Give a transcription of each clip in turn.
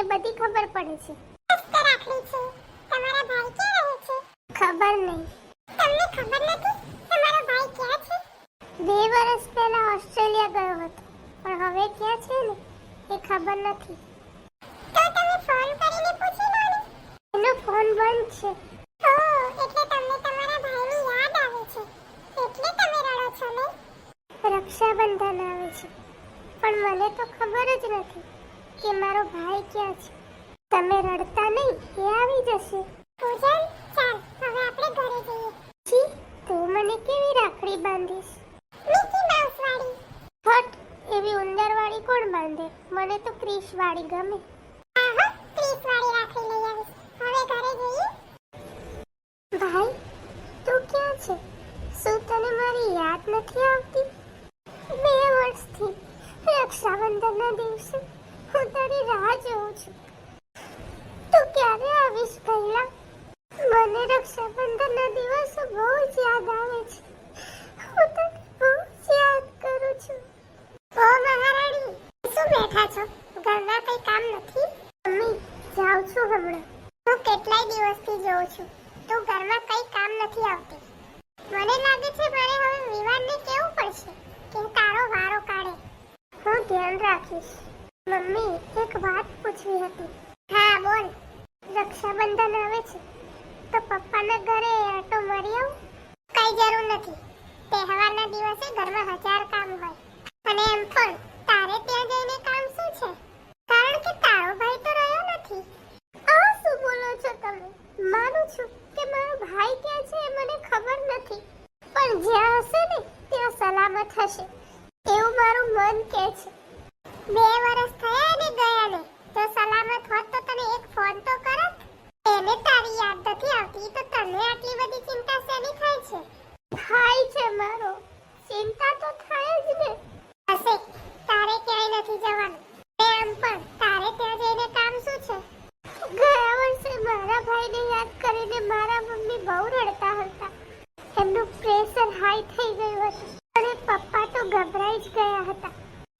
મને બધી ખબર પડે છે. મસ્ત રાખડી છે. તમારા ભાઈ ક્યાં રહે છે? ખબર નહીં. તમને ખબર નથી? તમારો ભાઈ ક્યાં છે? બે વર્ષ પહેલા ઓસ્ટ્રેલિયા ગયો હતો. પણ હવે ક્યાં છે ને? એ ખબર નથી. તો તમે ફોન કરીને પૂછી લો ને. એનો ફોન બંધ છે. ઓ એટલે તમને તમારા ભાઈની યાદ આવે છે. એટલે તમે રડો છો ને? રક્ષાબંધન આવે છે. પણ મને તો ખબર જ નથી. કે મારો ભાઈ ક્યાં છે? તમે રડતા નહીં, એ આવી જશે. પૂજન, ચાલ, હવે આપણે ઘરે જઈએ. જી, તું મને કેવી રાખડી બાંધીશ? મિકી માઉસ વાળી હટ એવી ઉંદરવાળી કોણ બાંધે? મને તો ક્રીશ વાળી ગમે. આહા ત્રીસ વાળી રાખડી લઈ આવીશ. હવે ઘરે જઈએ. ભાઈ, તું ક્યાં છે? શું તને મારી યાદ નથી આવતી? બે વર્ષથી રક્ષાબંધનના દિવસે હું તારી રાહ જોઉં છું. તું ક્યારે આવીશ પહેલા? મને રક્ષાબંધનના દિવસો બહુ જ યાદ આવે છે. હું તને બહુ જ યાદ કરું છું. ઓ મહારાણી, શું બેઠા છો? ઘરના કઈ કામ નથી? મમ્મી, જાઉં છું હમણાં. હું કેટલાય દિવસથી જોઉં છું. તું ઘરમાં કઈ કામ નથી આવતી. મને લાગે છે મારે હવે વિવાદને કેવું પડશે, કે તારો વારો કાઢે. હું ધ્યાન રાખીશ. મમ્મી, એક વાત પૂછવી હતી. હા, બોલ. રક્ષાબંધન આવે છે. તો પપ્પાના ઘરે આટો મારી આવું? કઈ જરૂર નથી. તહેવારના દિવસે ઘરમાં હજાર કામ હોય. અને એમ પણ તારે ત્યાં જઈને કામ શું છે? કારણ કે તારો ભાઈ તો રહ્યો નથી. આ શું બોલો છો તમે? માનું છું કે મારો ભાઈ ક્યાં છે એ મને ખબર નથી. પણ જ્યાં હશે ને ત્યાં સલામત હશે. એવું મારું મન કહે છે. બે વર્ષ થયા ને ગયા ને જો સલામત હોત તો તને એક ફોન તો કરત એને તારી યાદ નથી આવતી તો તને આટલી બધી ચિંતા શેની થાય છે ભાઈ છે મારો ચિંતા તો થાય જ ને હશે તારે ક્યાંય નથી જવાનું ને એમ પણ તારે ત્યાં જઈને કામ શું છે ગયા વર્ષે મારા ભાઈને યાદ કરીને મારા મમ્મી બહુ રડતા હતા. એમનું પ્રેશર હાઈ થઈ ગયું હતું. અને પપ્પા તો ગભરાઈ જ ગયા હતા.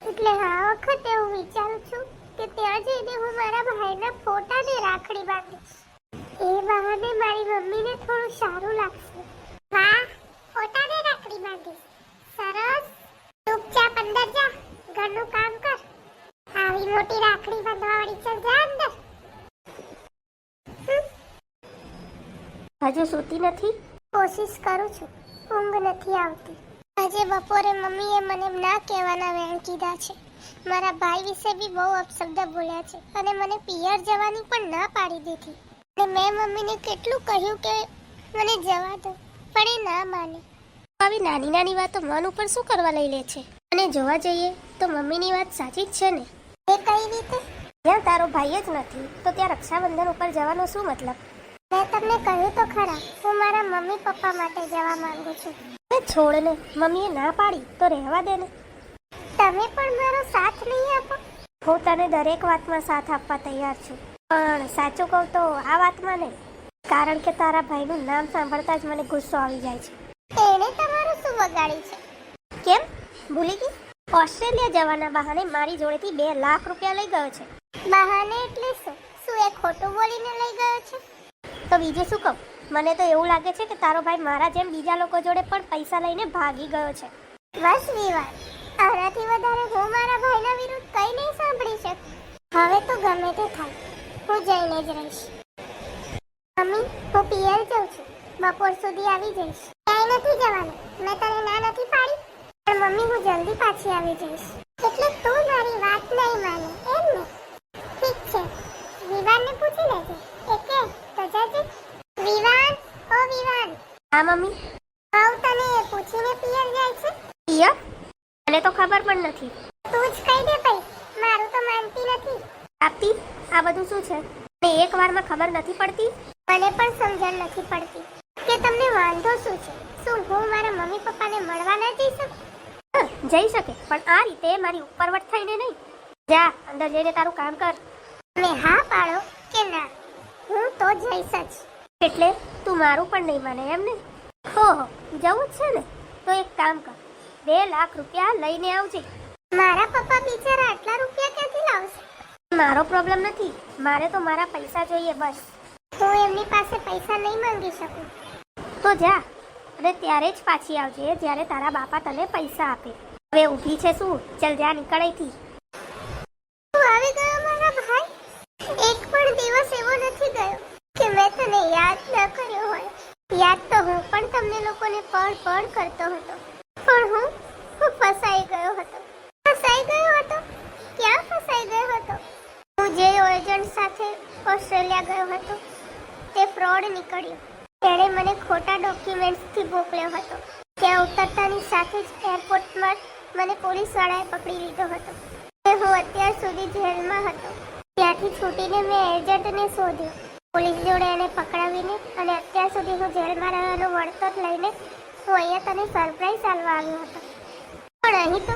એટલે આ વખતે હું વિચારું છું કે ત્યાં જઈને હું મારા ભાઈના ફોટાને રાખડી બાંધીશ. એ બહાને મારી મમ્મીને થોડું સારું લાગશે વાહ ફોટાને રાખડી બાંધી સરસ ચૂપચાપ અંદર જા ઘરનું કામ કર આવી મોટી રાખડી બાંધવાવાળી ચલ જા અંદર હજુ સૂતી નથી? કોશિશ કરું છું. ઊંઘ નથી આવતી. આજે બપોરે મમ્મીએ મને ના કહેવાના વેણ કીધા છે. મારા ભાઈ વિશે બી બહુ અપશબ્દ બોલ્યા છે અને મને પિયર જવાની પણ ના પાડી દીધી. અને મેં મમ્મીને કેટલું કહ્યું કે મને જવા દો પણ એ ના માને. આવી નાની નાની વાતો મન ઉપર શું કરવા લઈ લે છે? અને જોવા જઈએ તો મમ્મીની વાત સાચી જ છે ને? એ કઈ રીતે? જ્યાં તારો ભાઈ જ નથી તો ત્યાં રક્ષાબંધન ઉપર જવાનો શું મતલબ? મેં તમને કહ્યું તો ખરા હું મારા મમ્મી પપ્પા માટે જવા માંગુ છું. એ છોડ ને મમ્મીએ ના પાડી તો રહેવા દે ને તમે પણ મારો સાથ નહીં આપો? હું તને દરેક વાતમાં સાથ આપવા તૈયાર છું. પણ સાચું કહું તો આ વાતમાં નહીં. કારણ કે તારા ભાઈનું નામ સાંભળતા જ મને ગુસ્સો આવી જાય છે. એણે તમારું શું બગાડ્યું છે? કેમ? ભૂલી ગઈ? ઓસ્ટ્રેલિયા જવાના બહાને મારી જોડેથી બે લાખ રૂપિયા લઈ ગયો છે. બહાને એટલે શું? શું એ ખોટું બોલીને લઈ ગયો છે? તો બીજું શું કહું? મને તો એવું લાગે છે કે તારો ભાઈ મારા જેમ બીજા લોકો જોડે પણ પૈસા લઈને ભાગી ગયો છે. બસ વિવાદ. આનાથી વધારે હું મારા ભાઈના વિરુદ્ધ કંઈ નહીં સાંભળી શકું. હવે તો ગમે તે થાય. હું જઈને જ રહીશ. મમ્મી, હું પિયર જાઉં છું. બપોર સુધી આવી જઈશ. ક્યાંય નથી જવાનું. મેં તને ના નથી પાડી. પણ મમ્મી, હું જલ્દી પાછી આવી જઈશ. એટલે તું મારી વાત નહીં માને, એમ ને? ઠીક છે. વિવાદને પૂછી લેજે. તો જજે વિવાન? ઓ વિવાન. હા મમ્મી. આવ તને પૂછીને પિયર જાય છે? પિયર? મને તો ખબર પણ નથી. તું જ કહી દે ભાઈ. મારું તો માનતી નથી. આપી આ બધું શું છે? મને એક વારમાં ખબર નથી પડતી. મને પણ સમજણ નથી પડતી કે તમને વાંધો શું છે? શું હું મારા મમ્મી પપ્પાને મળવા ન જઈ શકું? જઈ શકે પણ આ રીતે મારી ઉપરવટ થઈને નહીં. જા અંદર જઈને તારું કામ કર. તમે હા પાડો કે ના? તો જઈશ જ. એટલે તું મારું પણ નહીં માને એમ ને? હો હો જવું જ છે ને? તો એક કામ કર બે લાખ રૂપિયા લઈને આવજે. મારા પપ્પા બિચારા આટલા રૂપિયા ક્યાંથી લાવશે? મારો પ્રોબ્લેમ નથી. મારે તો મારા પૈસા જોઈએ બસ. હું એમની પાસે પૈસા નહીં માંગી શકું. તો જા અને ત્યારે જ પાછી આવજે જ્યારે તારા બાપા તને પૈસા આપે. હવે ઊભી છે શું? ચલ જા નીકળ અહીંથી તું આવી ગયો મારા ભાઈ એક પણ દિવસ એવો નથી ગયો કે મેં તને યાદ ન કર્યો હોય યાદ તો હું પણ તમને પળ કરતો હતો. પણ હું હું ફસાઈ ગયો હતો. ફસાઈ ગયો હતો? ક્યાં ફસાઈ ગયો હતો? હું જે એજન્ટ સાથે ઓસ્ટ્રેલિયા ગયો હતો, તે ફ્રોડ નીકળ્યો. તેણે મને ખોટા ડોક્યુમેન્ટ્સથી મોકલ્યો હતો. ત્યાં ઉતરતાની સાથે જ એરપોર્ટમાં મને પોલીસવાળાએ પકડી લીધો હતો. તે હું અત્યાર સુધી જેલમાં હતો. ત્યાંથી છૂટીને મેં એજન્ટને શોધ્યો. પોલીસ જોડે એને પકડાવીને અને અત્યાર સુધી હું જેલમાં રહેવાનું વળતર લઈને હું અહીંયા તને સરપ્રાઈઝ આલવા આવ્યો હતો. પણ અહીં તો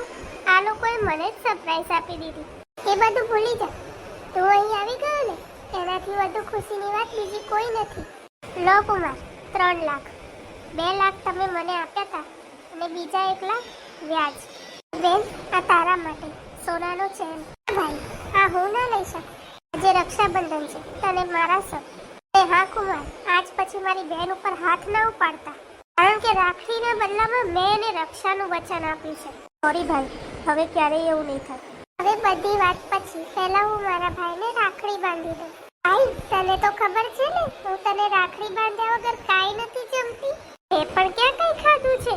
આ લોકોએ મને જ સરપ્રાઈઝ આપી દીધી. એ બધું ભૂલી જા. તું અહીં આવી ગયો ને, એનાથી વધુ ખુશીની વાત બીજી કોઈ નથી. લો કુમાર, ત્રણ લાખ. બે લાખ તમે મને આપ્યા હતા અને બીજા એક લાખ વ્યાજ. બેન, આ તારા માટે, સોનાનો ચેન. ભાઈ, આ હું ના લઈ શકું? આજે રક્ષાબંધન છે, તને મારા સર. હા કુમાર, આજ પછી મારી બેન ઉપર હાથ ના ઉપાડતા. કારણ કે રાખડીના બદલામાં મેં એને રક્ષાનું વચન આપ્યું છે. સોરી ભાઈ, હવે ક્યારેય એવું નહીં થાય હવે બધી વાત પછી પહેલા હું મારા ભાઈને રાખડી બાંધી દઉં. ભાઈ, તને તો ખબર છે ને, હું તને રાખડી બાંધ્યા વગર કાંઈ નથી જમતી. એ પણ ક્યાં કંઈ ખાધું છે?